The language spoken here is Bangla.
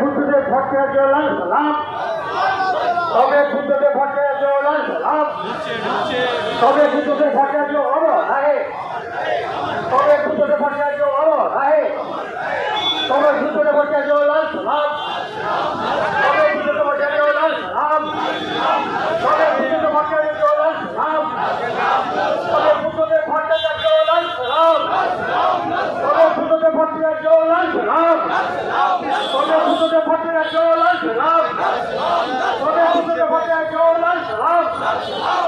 বুদ্ধদেব ভট্টাচার্য লাল সালাম। তবে বুদ্ধদেব ভট্টাচার্য লাল সালাম। তবে বুদ্ধদেব ভট্টাচার্য অমর রাহে তবে বুদ্ধদেব ভট্টাচার্য অমর রাহে তবে বুদ্ধদেব ভট্টাচার্য হুজুর ফাটিয়া চলার সালাম। ছোট হুজুর ফাটিয়া চলার সালাম।